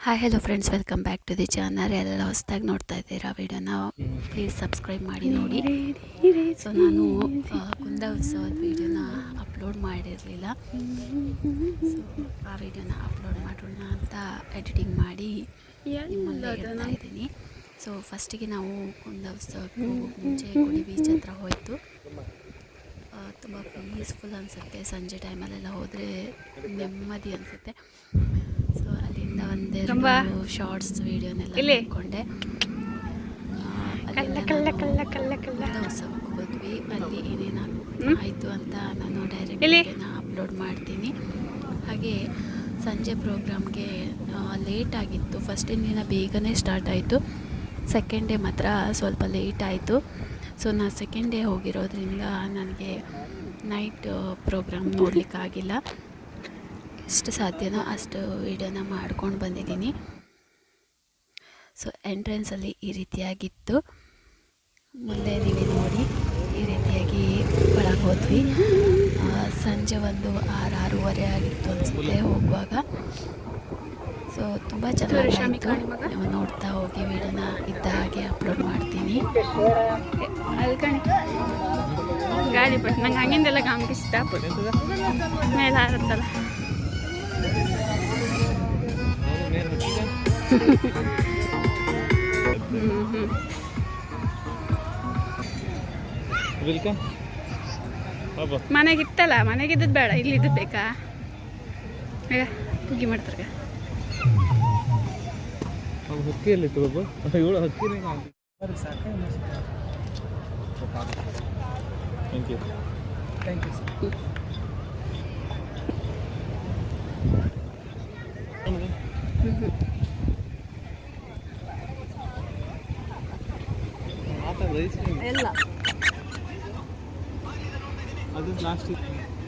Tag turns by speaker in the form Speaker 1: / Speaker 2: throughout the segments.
Speaker 1: Hi hello friends welcome back to the channel ಎಲ್ಲ ಹೊಸದಾಗಿ ನೋಡ್ತಾ ಇದ್ದೀರಾ ವಿಡಿಯೋನ ಪ್ಲೀಸ್ ಸಬ್ಸ್ಕ್ರೈಬ್ ಮಾಡಿ ನೋಡಿ. ಸೊ ನಾನು ಕುಂದ ಉತ್ಸವದ ವಿಡಿಯೋನ ಅಪ್ಲೋಡ್ ಮಾಡಿರಲಿಲ್ಲ. ಸೊ ಆ ವಿಡಿಯೋನ ಅಪ್ಲೋಡ್ ಮಾಡೋಣ ಅಂತ ಎಡಿಟಿಂಗ್ ಮಾಡಿ ಇದ್ದೀನಿ. ಸೊ ಫಸ್ಟಿಗೆ ನಾವು ಕುಂದ ಉತ್ಸವಕ್ಕೂ ಮುಂಚೆ ಗುಡಿ ಬೀಚ್ ಹತ್ರ ಹೋಯಿತು. ತುಂಬ ಪೀಸ್ಫುಲ್ ಅನಿಸುತ್ತೆ. ಸಂಜೆ ಟೈಮಲ್ಲೆಲ್ಲ ಹೋದರೆ ನೆಮ್ಮದಿ ಅನಿಸುತ್ತೆ. ಒಂದೆರಡು ಶಾರ್ಟ್ಸ್ ವಿಡಿಯೋನೆಲ್ಲ
Speaker 2: ಹಾಕೊಂಡೆ.
Speaker 1: ನೋಡಿಕೊಂಡೆ ಉತ್ಸವಕ್ಕೆ ಹೋದ್ವಿ ಅಲ್ಲಿ ಏನೇನು ಆಯಿತು ಅಂತ ನಾನು ಡೈರೆಕ್ಟ್. ಅಪ್ಲೋಡ್ ಮಾಡ್ತೀನಿ. ಹಾಗೆ ಸಂಜೆ ಪ್ರೋಗ್ರಾಮ್ಗೆ ಲೇಟ್ ಆಗಿತ್ತು. ಫಸ್ಟ್ ದಿನ ಬೇಗನೆ ಸ್ಟಾರ್ಟ್ ಆಯಿತು. ಸೆಕೆಂಡ್ ಡೇ ಮಾತ್ರ ಸ್ವಲ್ಪ ಲೇಟ್ ಆಯಿತು. ಸೊ ನಾನು ಸೆಕೆಂಡ್ ಡೇ ಹೋಗಿರೋದ್ರಿಂದ ನನಗೆ ನೈಟ್ ಪ್ರೋಗ್ರಾಮ್ ನೋಡಲಿಕ್ಕಾಗಿಲ್ಲ. ಎಷ್ಟು ಸಾಧ್ಯನೋ ಅಷ್ಟು ವೀಡಿಯೋನ ಮಾಡ್ಕೊಂಡು ಬಂದಿದ್ದೀನಿ. ಸೊ ಎಂಟ್ರೆನ್ಸಲ್ಲಿ ಈ ರೀತಿಯಾಗಿತ್ತು. ಮುಂದೆ ನೀವು ನೋಡಿ, ಈ ರೀತಿಯಾಗಿ ಒಳಗೆ ಹೋದ್ವಿ. ಸಂಜೆ ಒಂದು ಆರು ಆರೂವರೆ ಆಗಿತ್ತು ಅನಿಸುತ್ತೆ ಹೋಗುವಾಗ. ಸೊ ತುಂಬ ಚೆನ್ನಾಗಿತ್ತು. ನೀವು ನೋಡ್ತಾ ಹೋಗಿ ವೀಡಿಯೋನ ಇದ್ದ ಹಾಗೆ ಅಪ್ಲೋಡ್ ಮಾಡ್ತೀನಿ.
Speaker 2: ಗಾಡಿ ನಂಗೆ ಹಂಗಿಂದೆಲ್ಲ ಇಷ್ಟ ಮೇಲೆ ಹಾರುತ್ತಲ್ಲ. ಹ್ಞೂ ಹ್ಞೂ
Speaker 3: ಮನೆಗೆ ಬಾಬಾ
Speaker 2: ಮನೆಗಿತ್ತಲ್ಲ ಮನೆಗಿದ್ದದ್ದು ಬೇಡ ಇಲ್ಲಿದ್ದು ಬೇಕಾ? ಈಗ ಪುಗ್ಗಿ ಮಾಡ್ತಾರೆ
Speaker 3: ಇವಳು ಹಕ್ಕಿನೇ thank you
Speaker 4: thank you sir ಎಲ್ಲ.
Speaker 3: ಅದು ಪ್ಲಾಸ್ಟಿಕ್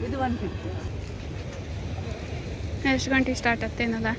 Speaker 4: ಇದು ಒನ್ ಫಿಫ್ಟಿ
Speaker 2: ಎಷ್ಟು ಗಂಟೆಗೆ ಸ್ಟಾರ್ಟ್ ಆಗ್ತೇನಲ್ಲ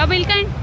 Speaker 3: बबिलकंड